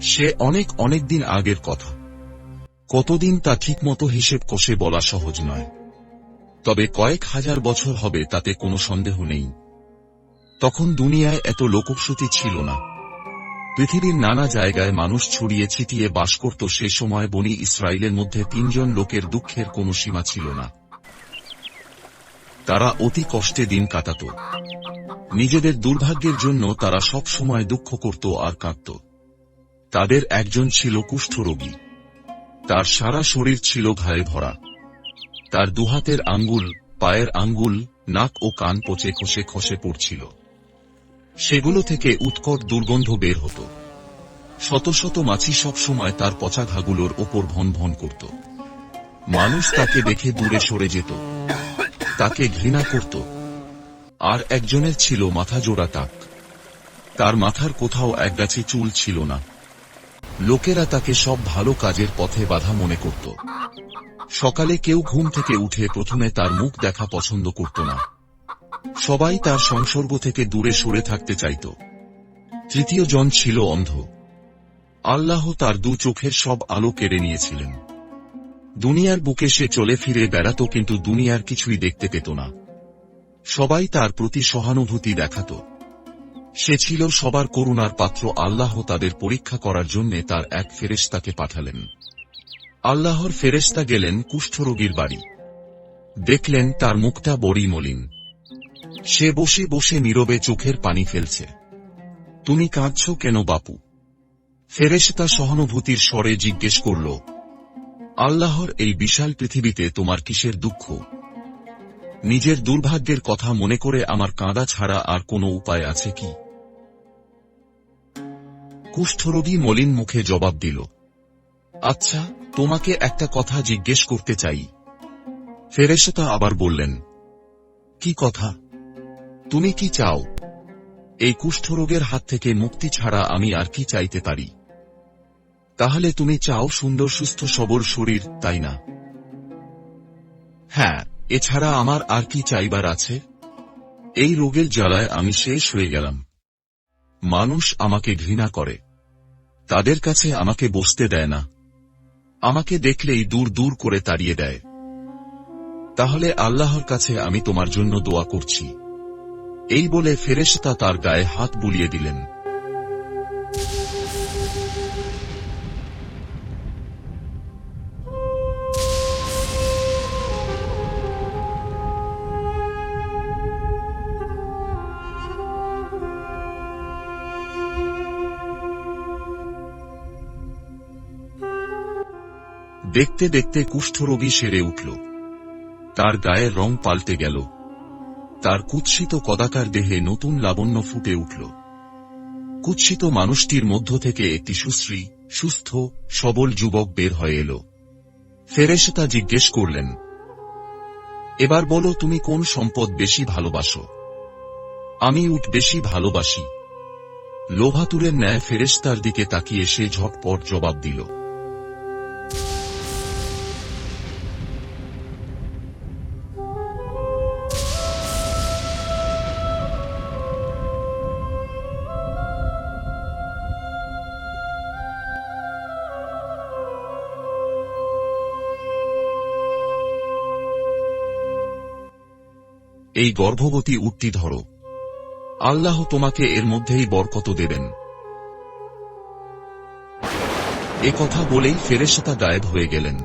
সে অনেক অনেক দিন আগের কথা। কতদিন তা ঠিকমতো হিসেব কষে বলা সহজ নয়। তবে কয়েক হাজার বছর হবে তাতে কোনো সন্দেহ নেই। তখন দুনিয়ায় এত লোকশ্রুতি ছিল না। পৃথিবীর নানা জায়গায় মানুষ ছড়িয়ে ছিটিয়ে বাস করত সে সময় বনি ইসরায়েলের মধ্যে তিনজন লোকের দুঃখের কোনো সীমা ছিল না। তারা অতি কষ্টে দিন কাটাত। নিজেদের দুর্ভাগ্যের জন্য তারা সব সময় দুঃখ করত আর কাঁদত। তাদের একজন ছিল কুষ্ঠরোগী তার সারা শরীর ছিল ঘায়ে ভরা। তার দুহাতের আঙ্গুল, পায়ের আঙ্গুল, নাক ও কান পচে খসে খসে পড়ছিল। সেগুলো থেকে উৎকট দুর্গন্ধ বের হতো। শত শত মাছি সবসময় তার পচা ঘাগুলোর ওপর ভন ভন করত। মানুষ তাকে দেখে দূরে সরে যেত। তাকে ঘৃণা করত। আর একজনের ছিল মাথা জোড়া টাক তার মাথার কোথাও একগাছি চুল ছিল না। লোকেরা তাকে সব ভালো কাজের পথে বাধা মনে করত। সকালে কেউ ঘুম থেকে উঠে প্রথমে তার মুখ দেখা পছন্দ করত না। সবাই তার সংসর্গ থেকে দূরে সরে থাকতে চাইত। তৃতীয় জন ছিল অন্ধ। আল্লাহ তার দু চোখের সব আলো কেড়ে নিয়েছিলেন। দুনিয়ার বুকে সে চলে ফিরে বেড়াত, কিন্তু দুনিয়ার কিছুই দেখতে পেত না। সবাই তার প্রতি সহানুভূতি দেখাত। সে ছিল সবার করুণার পাত্র আল্লাহ তাদের পরীক্ষা করার জন্য তার এক ফেরেশতাকে পাঠালেন। আল্লাহর ফেরেশতা গেলেন কুষ্ঠরোগীর বাড়ি। দেখলেন তার মুখটা বড়ি মলিন। সে বসে বসে নীরবে চোখের পানি ফেলছে। তুমি কাঁদছ কেন বাপু? ফেরেশতা সহানুভূতির স্বরে জিজ্ঞেস করল, আল্লাহর এই বিশাল পৃথিবীতে তোমার কিসের দুঃখ? নিজের দুর্ভাগ্যের কথা মনে করে আমার কাঁদা ছাড়া আর কোনো উপায় আছে কি? কুষ্ঠরোগী মলিন মুখে জবাব দিল আচ্ছা তোমাকে একটা কথা জিজ্ঞেস করতে চাই। ফেরেশতা আবার বললেন, কি কথা? তুমি কি চাও? এই কুষ্ঠরোগের হাত থেকে মুক্তি ছাড়া আমি আর কি চাইতে পারি? তাহলে তুমি চাও সুন্দর সুস্থ সবল শরীর, তাই না? হ্যাঁ এছাড়া আমার আর কি চাইবার আছে? এই রোগের জ্বালায় আমি শেষ হয়ে গেলাম। মানুষ আমাকে ঘৃণা করে। তাদের কাছে আমাকে বসতে দেয় না। আমাকে দেখলেই দূর দূর করে তাড়িয়ে দেয়। তাহলে আল্লাহর কাছে আমি তোমার জন্য দোয়া করছি। এই বলে ফেরেশতা তার গায়ে হাত বুলিয়ে দিলেন। দেখতে দেখতে কুষ্ঠরোগী সেরে উঠল। তার গায়ের রং পাল্টে গেল। তার কুৎসিত কদাকার দেহে নতুন লাবণ্য ফুটে উঠল। কুৎসিত মানুষটির মধ্য থেকে একটি সুশ্রী, সুস্থ, সবল যুবক বের হয়ে এল। ফেরেশতা জিজ্ঞেস করলেন, এবার বলো তুমি কোন সম্পদ বেশি ভালোবাসো? আমি উঠ বেশি ভালোবাসি। লোভাতুরের ন্যায় ফেরেশতার দিকে তাকিয়ে সে ঝটপট জবাব দিল এই গর্ভবতী উঠতি ধরো। আল্লাহ তোমাকে এর মধ্যেই বরকত দেবেন। এ কথা বলেই ফেরেশতা গায়েব হয়ে গেলেন।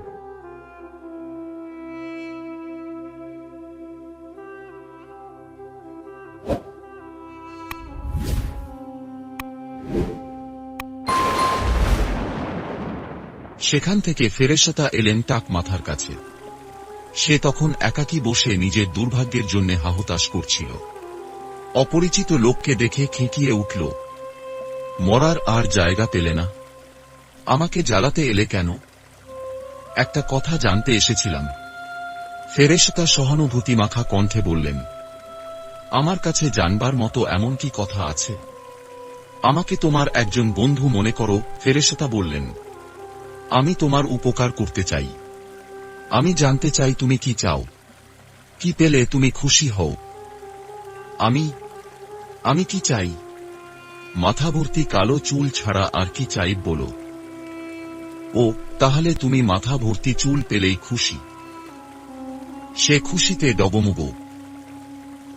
সেখান থেকে ফেরেশতা এলেন টাক মাথার কাছে। সে তখন একাকী বসে নিজের দুর্ভাগ্যের জন্য হাহতাশ করছিল। অপরিচিত লোককে দেখে খেঁকিয়ে উঠল, মরার আর জায়গা পেলে না। আমাকে জ্বালাতে এলে কেন? একটা কথা জানতে এসেছিলাম। ফেরেশতা সহানুভূতি মাখা কণ্ঠে বললেন, আমার কাছে জানবার মতো এমন কি কথা আছে? আমাকে তোমার একজন বন্ধু মনে করো, ফেরেশতা বললেন, আমি তোমার উপকার করতে চাই। আমি জানতে চাই তুমি কি চাও। কি পেলে তুমি খুশি হও। আমি আমি কি চাই? মাথা ভর্তি কালো চুল ছাড়া আর কি চাই বলো। ও, তাহলে তুমি মাথা ভর্তি চুল পেলেই খুশি। সে খুশিতে ডবমুব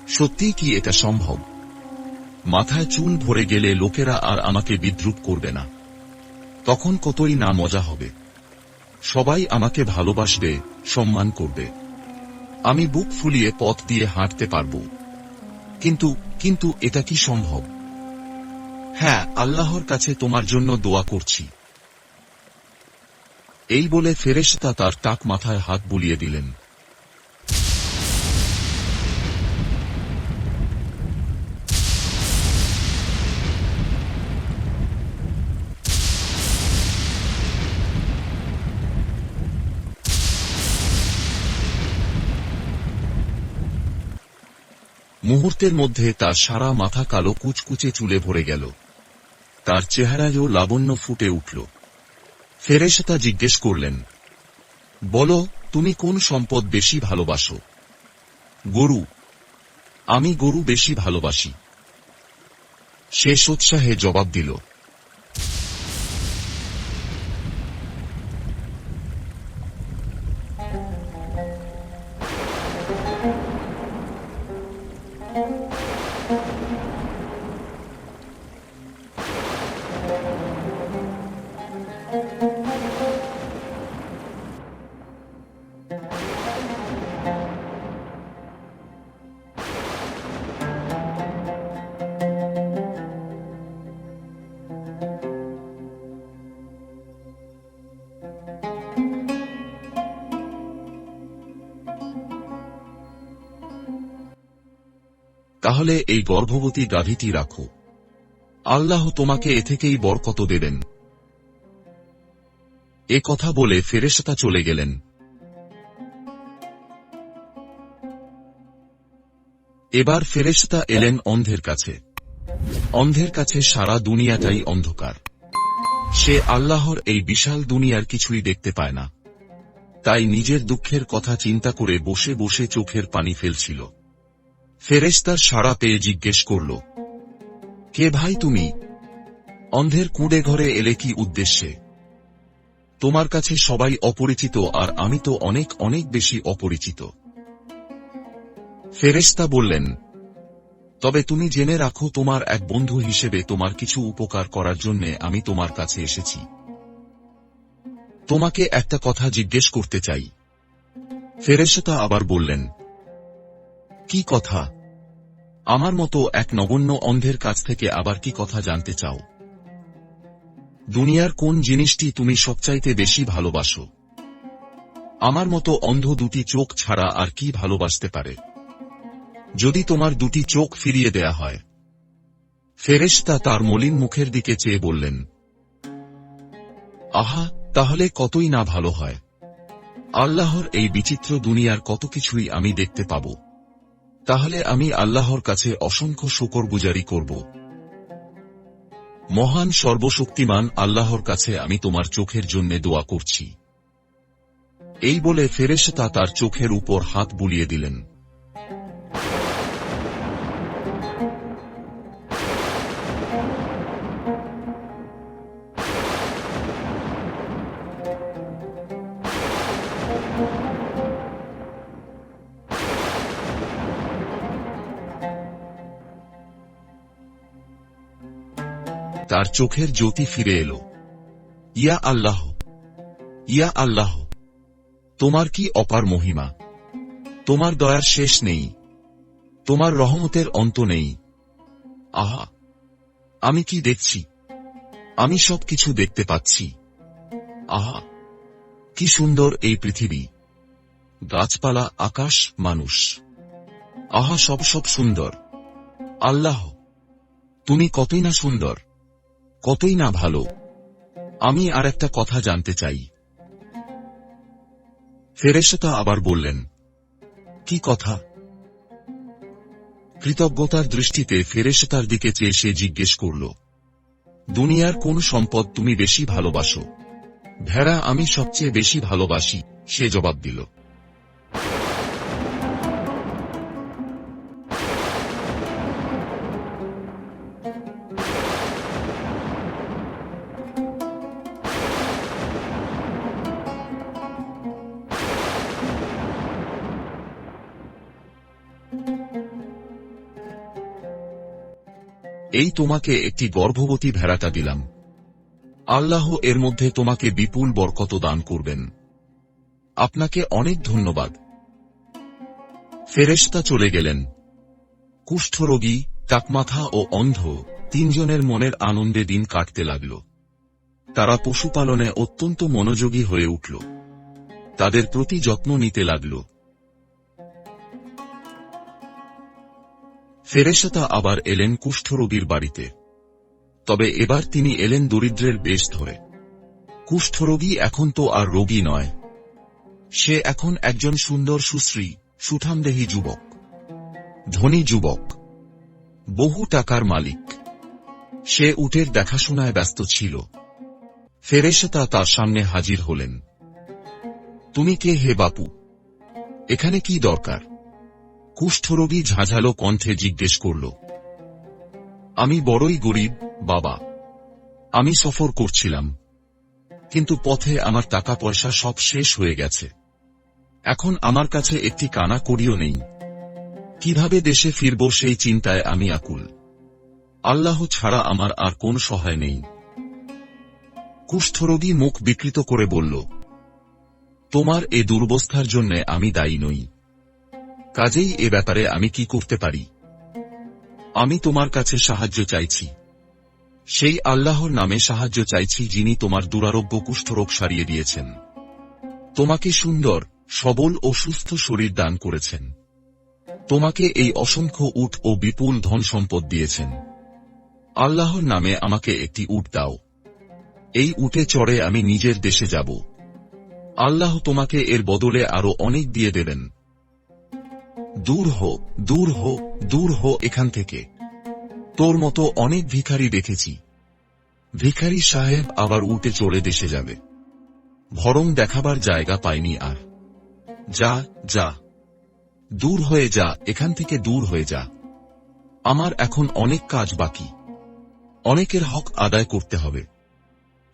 সত্যি কি এটা সম্ভব? মাথায় চুল ভরে গেলে লোকেরা আর আমাকে বিদ্রুপ করবে না। তখন কতই না মজা হবে। সবাই আমাকে ভালোবাসবে, সম্মান করবে। আমি বুক ফুলিয়ে পথ দিয়ে হাঁটতে পারব। কিন্তু কিন্তু এটা কি সম্ভব? হ্যাঁ আল্লাহর কাছে তোমার জন্য দোয়া করছি। এই বলে ফেরেশতা তার টাক মাথায় হাত বুলিয়ে দিলেন। মুহূর্তের মধ্যে তার সারা মাথা কালো কুচকুচে চুলে ভরে গেল। তার চেহারায়ও লাবণ্য ফুটে উঠল। ফেরেশতা জিজ্ঞেস করলেন, বলো, তুমি কোন সম্পদ বেশি ভালোবাসো? গরু। আমি গরু বেশি ভালোবাসি। সে সোৎসাহে জবাব দিল তাহলে এই গর্ভবতী গাভীটি রাখো। আল্লাহ তোমাকে এ থেকেই বরকত দেবেন। এ কথা বলে ফেরেশতা চলে গেলেন। এবার ফেরেশতা এলেন অন্ধের কাছে। অন্ধের কাছে সারা দুনিয়াটাই অন্ধকার। সে আল্লাহর এই বিশাল দুনিয়ার কিছুই দেখতে পায় না। তাই নিজের দুঃখের কথা চিন্তা করে বসে বসে চোখের পানি ফেলছিল। ফেরেশতার সাড়া পেয়ে জিজ্ঞেস করল, কে ভাই তুমি? অন্ধের কুঁড়ে ঘরে এলে কি উদ্দেশ্যে? তোমার কাছে সবাই অপরিচিত আর আমি তো অনেক অনেক বেশি অপরিচিত। ফেরেশতা বললেন, তবে তুমি জেনে রাখো, তোমার এক বন্ধু হিসেবে তোমার কিছু উপকার করার জন্য আমি তোমার কাছে এসেছি। তোমাকে একটা কথা জিজ্ঞেস করতে চাই। ফেরেশতা আবার বললেন, কি কথা? আমার মতো এক নগণ্য অন্ধের কাছ থেকে আবার কি কথা জানতে চাও? দুনিয়ার কোন জিনিসটি তুমি সবচাইতে বেশি ভালোবাসো? আমার মতো অন্ধ দুটি চোখ ছাড়া আর কি ভালোবাসতে পারে? যদি তোমার দুটি চোখ ফিরিয়ে দেয়া হয়। ফেরেশতা তার মলিন মুখের দিকে চেয়ে বললেন, আহা, তাহলে কতই না ভালো হয়। আল্লাহর এই বিচিত্র দুনিয়ার কত কিছুই আমি দেখতে পাব। তাহলে আমি আল্লাহর কাছে অসংখ্য শুকরগুজারি করব। মহান সর্বশক্তিমান আল্লাহর কাছে আমি তোমার চোখের জন্য দোয়া করছি। এই বলে ফেরেশতা তার চোখের উপর হাত বুলিয়ে দিলেন। চোখের জ্যোতি ফিরে এলো। ইয়া আল্লাহ ইয়া আল্লাহ, তোমার কি অপার মহিমা? তোমার দয়ার শেষ নেই, তোমার রহমতের অন্ত নেই। আহা, আমি কি দেখছি? আমি সব কিছু দেখতে পাচ্ছি। আহা, কি সুন্দর এই পৃথিবী। গাছপালা, আকাশ, মানুষ। আহা, সব সব সুন্দর। আল্লাহ, তুমি কতই না সুন্দর। কতই না ভালো, আমি আর একটা কথা জানতে চাই। ফেরেশতা আবার বললেন, কি কথা? কৃতজ্ঞতার দৃষ্টিতে ফেরেশতার দিকে চেয়ে সে জিজ্ঞেস করল, দুনিয়ার কোন সম্পদ তুমি বেশি ভালোবাসো? ভেড়া আমি সবচেয়ে বেশি ভালোবাসি, সে জবাব দিল। এই তোমাকে একটি গর্ভবতী ভেড়াটা দিলাম। আল্লাহ এর মধ্যে তোমাকে বিপুল বরকত দান করবেন। আপনাকে অনেক ধন্যবাদ। ফেরেশতা চলে গেলেন। কুষ্ঠরোগী টাকমাথা ও অন্ধ তিনজনের মনের আনন্দে দিন কাটতে লাগল। তারা পশুপালনে অত্যন্ত মনোযোগী হয়ে উঠল। তাদের প্রতি যত্ন নিতে লাগল। ফেরেশতা আবার এলেন কুষ্ঠরোগীর বাড়িতে। তবে এবার তিনি এলেন দরিদ্রের বেশ ধরে। কুষ্ঠরোগী এখন তো আর রোগী নয়। সে এখন একজন সুন্দর সুশ্রী, সুঠামদেহী যুবক। ধনী যুবক। বহু টাকার মালিক। সে উটের দেখাশোনায় ব্যস্ত ছিল। ফেরেশতা তার সামনে হাজির হলেন। তুমি কে হে বাপু? এখানে কি দরকার? কুষ্ঠরোগী ঝাঁঝালো কণ্ঠে জিজ্ঞেস করল, আমি বড়ই গরিব, বাবা। আমি সফর করছিলাম, কিন্তু পথে আমার টাকা পয়সা সব শেষ হয়ে গেছে। এখন আমার কাছে একটি কানা করিও নেই। কীভাবে দেশে ফিরব সেই চিন্তায় আমি আকুল। আল্লাহ ছাড়া আমার আর কোন সহায় নেই। কুষ্ঠরোগী মুখ বিকৃত করে বলল, তোমার এ দুর্বস্থার জন্য আমি দায়ী নই। কাজেই এ ব্যাপারে আমি কি করতে পারি? আমি তোমার কাছে সাহায্য চাইছি। সেই আল্লাহর নামে সাহায্য চাইছি যিনি তোমার দুরারোগ্য কুষ্ঠরোগ সারিয়ে দিয়েছেন। তোমাকে সুন্দর, সবল ও সুস্থ শরীর দান করেছেন। তোমাকে এই অসংখ্য উট ও বিপুল ধন সম্পদ দিয়েছেন। আল্লাহর নামে আমাকে একটি উট দাও। এই উটে চড়ে আমি নিজের দেশে যাব। আল্লাহ তোমাকে এর বদলে আরও অনেক দিয়ে দেবেন। দূর হো দূর হো দূর হো এখান থেকে। তোর মতো অনেক ভিখারি দেখেছি। ভিখারি সাহেব আবার উঠে চড়ে দেশে যাবে। ভরং দেখাবার জায়গা পায়নি আর। যা যা। দূর হয়ে যা, এখান থেকে দূর হয়ে যা। আমার এখন অনেক কাজ বাকি। অনেকের হক আদায় করতে হবে।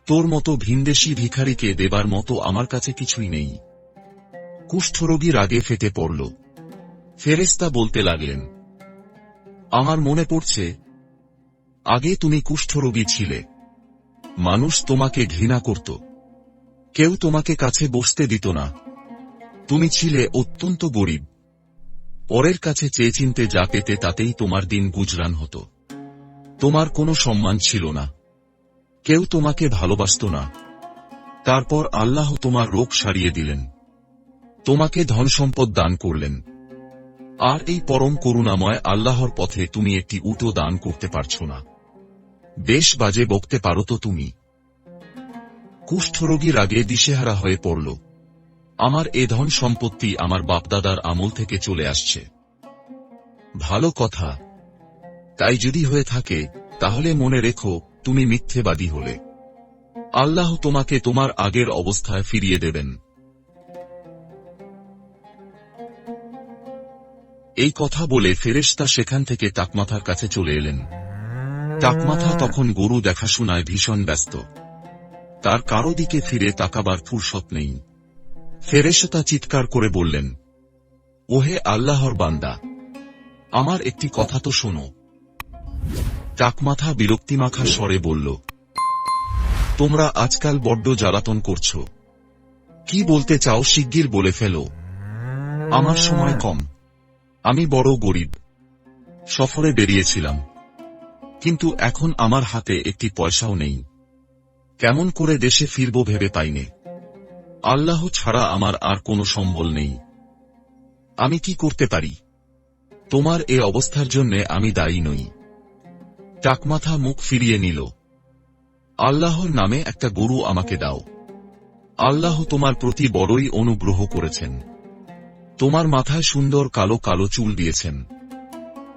তোর মতো ভিনদেশি ভিখারিকে দেবার মতো আমার কাছে কিছুই নেই। কুষ্ঠরোগী রাগে ফেটে পড়ল। ফেরেস্তা বলতে লাগলেন, আমার মনে পড়ছে, আগে তুমি কুষ্ঠরোগী ছিলে। মানুষ তোমাকে ঘৃণা করত। কেউ তোমাকে কাছে বসতে দিত না। তুমি ছিলে অত্যন্ত গরিব। পরের কাছে চেয়ে চিনতে যা পেতে তাতেই তোমার দিন গুজরান হতো। তোমার কোনো সম্মান ছিল না। কেউ তোমাকে ভালোবাসত না। তারপর আল্লাহ তোমার রোগ সারিয়ে দিলেন। তোমাকে ধন সম্পদ দান করলেন। আর এই পরম করুণাময় আল্লাহর পথে তুমি একটি উটো দান করতে পারছ না। বেশ বাজে বকতে পারো তো তুমি। কুষ্ঠরোগীর আগে দিশেহারা হয়ে পড়ল। আমার এ ধন সম্পত্তি আমার বাপদাদার আমল থেকে চলে আসছে। ভালো কথা। তাই যদি হয়ে থাকে, তাহলে মনে রেখো, তুমি মিথ্যেবাদী হলে। আল্লাহ তোমাকে তোমার আগের অবস্থায় ফিরিয়ে দেবেন। এই কথা বলে ফেরেশতা সেখান থেকে টাকমাথার কাছে চলে এলেন। টাকমাথা তখন গরু দেখাশোনায় ভীষণ ব্যস্ত। তার কারও দিকে ফিরে তাকাবার ফুরসত নেই। ফেরেশতা চিৎকার করে বললেন, ওহে আল্লাহর বান্দা, আমার একটি কথা তো শোনো। টাকমাথা বিরক্তিমাখা স্বরে বলল, তোমরা আজকাল বড্ড জ্বালাতন করছ। কি বলতে চাও শিগগির বলে ফেলো। আমার সময় কম। আমি বড় গরিব। সফরে বেরিয়েছিলাম। কিন্তু এখন আমার হাতে একটি পয়সাও নেই। কেমন করে দেশে ফিরব ভেবে পাইনে। আল্লাহ ছাড়া আমার আর কোনো সম্বল নেই। আমি কি করতে পারি? তোমার এ অবস্থার জন্যে আমি দায়ী নই। টাকমাথা মুখ ফিরিয়ে নিল। আল্লাহর নামে একটা গরু আমাকে দাও। আল্লাহ তোমার প্রতি বড়ই অনুগ্রহ করেছেন। তোমার মাথায় সুন্দর কালো কালো চুল দিয়েছেন।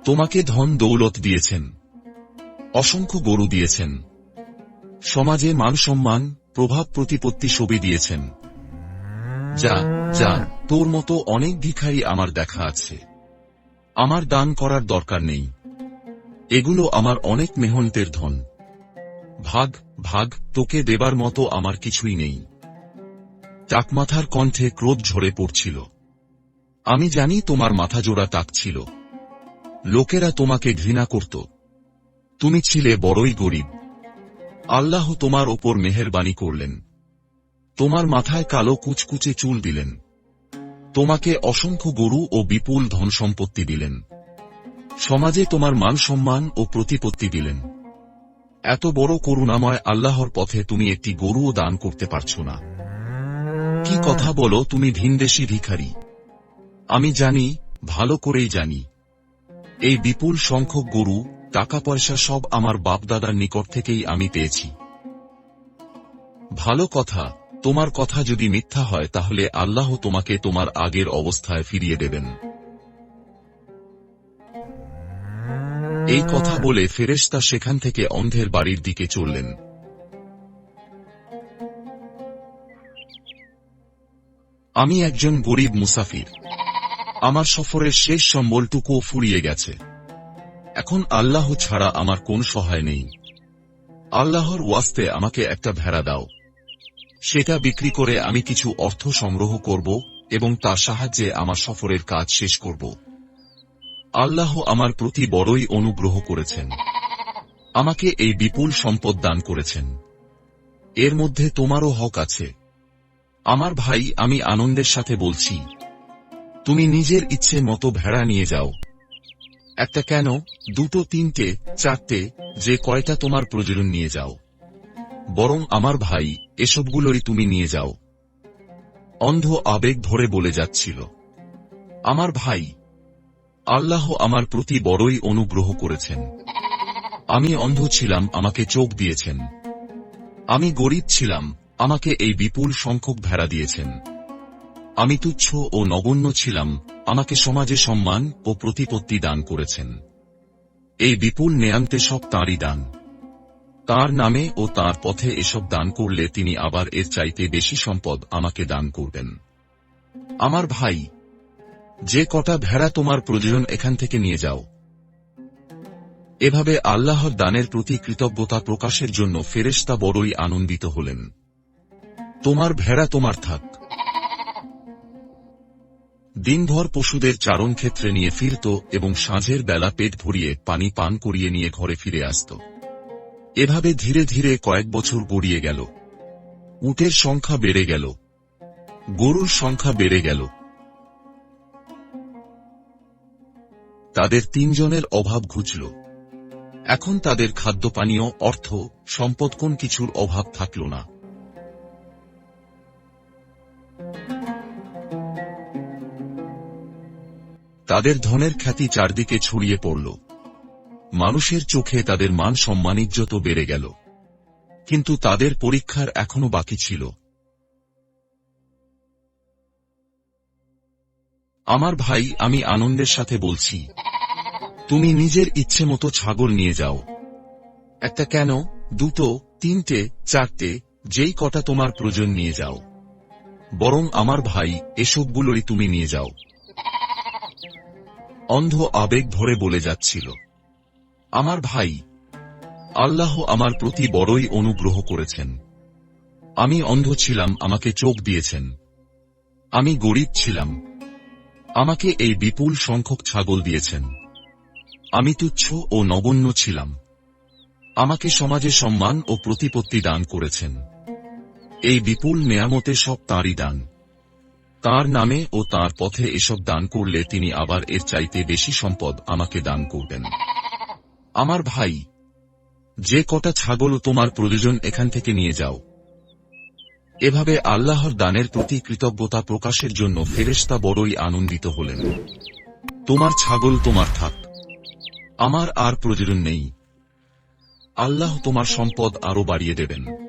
তোমাকে ধন দৌলত দিয়েছেন। অসংখ্য গরু দিয়েছেন। সমাজে মান সম্মান প্রভাব প্রতিপত্তি ছবি দিয়েছেন। যা যা, তোর মতো অনেক ভিখারি আমার দেখা আছে। আমার দান করার দরকার নেই। এগুলো আমার অনেক মেহনতের ধন। ভাগ ভাগ, তোকে দেবার মতো আমার কিছুই নেই। চাকমাথার কণ্ঠে ক্রোধ ঝরে পড়ছিল। আমি জানি তোমার মাথা জোড়া তাক ছিল। লোকেরা তোমাকে ঘৃণা করত। তুমি ছিলে বড়ই গরিব। আল্লাহ তোমার ওপর মেহেরবানি করলেন। তোমার মাথায় কালো কুচকুচে চুল দিলেন। তোমাকে অসংখ্য গরু ও বিপুল ধন সম্পত্তি দিলেন। সমাজে তোমার মান সম্মান ও প্রতিপত্তি দিলেন। এত বড় করুণাময় আল্লাহর পথে তুমি একটি গরুও দান করতে পারছ না। কি কথা বলো তুমি ভিনদেশি ভিখারি। আমি জানি, ভালো করেই জানি। এই বিপুল সংখ্যক গরু টাকা পয়সা সব আমার বাপদাদার নিকট থেকেই আমি পেয়েছি। ভালো কথা, তোমার কথা যদি মিথ্যা হয়, তাহলে আল্লাহ তোমাকে তোমার আগের অবস্থায় ফিরিয়ে দেবেন। এই কথা বলে ফেরেশতা সেখান থেকে অন্ধের বাড়ির দিকে চললেন। আমি একজন গরিব মুসাফির। আমার সফরের শেষ সম্বলটুকুও ফুরিয়ে গেছে। এখন আল্লাহ ছাড়া আমার কোন সহায় নেই। আল্লাহর ওয়াস্তে আমাকে একটা ভেড়া দাও। সেটা বিক্রি করে আমি কিছু অর্থ সংগ্রহ করব এবং তার সাহায্যে আমার সফরের কাজ শেষ করব। আল্লাহ আমার প্রতি বড়ই অনুগ্রহ করেছেন। আমাকে এই বিপুল সম্পদ দান করেছেন। এর মধ্যে তোমারও হক আছে। আমার ভাই, আমি আনন্দের সাথে বলছি। তুমি নিজের ইচ্ছে মতো ভেড়া নিয়ে যাও। একটা কেন, দুটো, তিনটে, চারটে, যে কয়টা তোমার প্রজনন নিয়ে যাও। বরং আমার ভাই, এসবগুলোই তুমি নিয়ে যাও। অন্ধ আবেগ ধরে বলে যাচ্ছিল। আমার ভাই, আল্লাহ আমার প্রতি বড়ই অনুগ্রহ করেছেন। আমি অন্ধ ছিলাম, আমাকে চোখ দিয়েছেন। আমি গরিব ছিলাম, আমাকে এই বিপুল সংখ্যক ভেড়া দিয়েছেন। আমি তুচ্ছ ও নগণ্য ছিলাম, আমাকে সমাজে সম্মান ও প্রতিপত্তি দান করেছেন। এই বিপুল নেয়ান্তে সব তাঁরই দান। তার নামে ও তার পথে এসব দান করলে তিনি আবার এর চাইতে বেশি সম্পদ আমাকে দান করবেন। আমার ভাই, যে কটা ভেড়া তোমার প্রয়োজন এখান থেকে নিয়ে যাও। এভাবে আল্লাহর দানের প্রতি কৃতজ্ঞতা প্রকাশের জন্য ফেরেশতা বড়ই আনন্দিত হলেন। তোমার ভেড়া তোমার থাক। দিনভর পশুদের চারণ ক্ষেত্রে নিয়ে ফিরত এবং সাঁঝের বেলা পেট ভরিয়ে পানি পান করিয়ে নিয়ে ঘরে ফিরে আসত। এভাবে ধীরে ধীরে কয়েক বছর গড়িয়ে গেল। উটের সংখ্যা বেড়ে গেল। গরুর সংখ্যা বেড়ে গেল। তাদের তিনজনের অভাব ঘুচল। এখন তাদের খাদ্যপানীয়, অর্থ, সম্পদ কোন কিছুর অভাব থাকল না। তাদের ধনের খ্যাতি চারদিকে ছড়িয়ে পড়ল। মানুষের চোখে তাদের মান সম্মানিজ্যত বেড়ে গেল। কিন্তু তাদের পরীক্ষার এখনও বাকি ছিল। আমার ভাই, আমি আনন্দের সাথে বলছি, তুমি নিজের ইচ্ছে মতো ছাগল নিয়ে যাও। একটা কেন, দুটো, তিনটে, চারটে, যেই কটা তোমার প্রয়োজন নিয়ে যাও। বরং আমার ভাই, এসবগুলোই তুমি নিয়ে যাও। অন্ধ আবেগ ভরে বলে যাচ্ছিল। আমার ভাই, আল্লাহ আমার প্রতি বড়ই অনুগ্রহ করেছেন। আমি অন্ধ ছিলাম, আমাকে চোখ দিয়েছেন। আমি গরিব ছিলাম, আমাকে এই বিপুল সংখ্যক ছাগল দিয়েছেন। আমি তুচ্ছ ও নগণ্য ছিলাম, আমাকে সমাজে সম্মান ও প্রতিপত্তি দান করেছেন। এই বিপুল নেয়ামতে সব তাঁরই দান। তার নামে ও তার পথে এসব দান করলে তিনি আবার এর চাইতে বেশি সম্পদ আমাকে দান করবেন। আমার ভাই, যে কটা ছাগল তোমার প্রয়োজন এখান থেকে নিয়ে যাও। এভাবে আল্লাহর দানের প্রতি কৃতজ্ঞতা প্রকাশের জন্য ফেরেশতা বড়ই আনন্দিত হলেন। তোমার ছাগল তোমার থাক, আমার আর প্রয়োজন নেই। আল্লাহ তোমার সম্পদ আরও বাড়িয়ে দেবেন।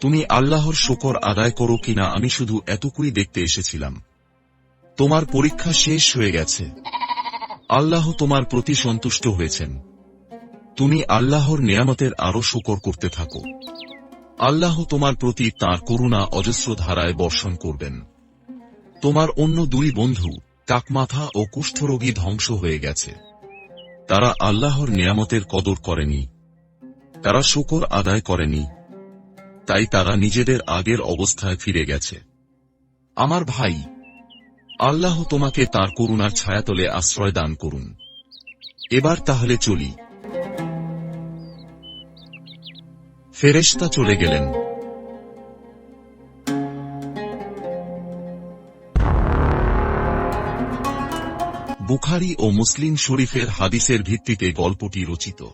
তুমি আল্লাহর শকর আদায় করো কিনা আমি শুধু এতকুই দেখতে এসেছিলাম। তোমার পরীক্ষা শেষ হয়ে গেছে। আল্লাহ তোমার প্রতি সন্তুষ্ট হয়েছেন। তুমি আল্লাহর নিয়ামতের আরও শকর করতে থাকো। আল্লাহ তোমার প্রতি তার করুণা অজস্র ধারায় বর্ষণ করবেন। তোমার অন্য দুই বন্ধু টাকমাথা ও কুষ্ঠরোগী ধ্বংস হয়ে গেছে। তারা আল্লাহর নিয়ামতের কদর করেনি। তারা শুকর আদায় করেনি। তাই তারা নিজেদের আগের অবস্থায় ফিরে গেছে। আমার ভাই, আল্লাহ তোমাকে তার করুণার ছায়াতলে আশ্রয় দান করুন। এবার তাহলে চলি। ফেরেশতা চলে গেলেন। বুখারি ও মুসলিম শরীফের হাদিসের ভিত্তিতে গল্পটি রচিত।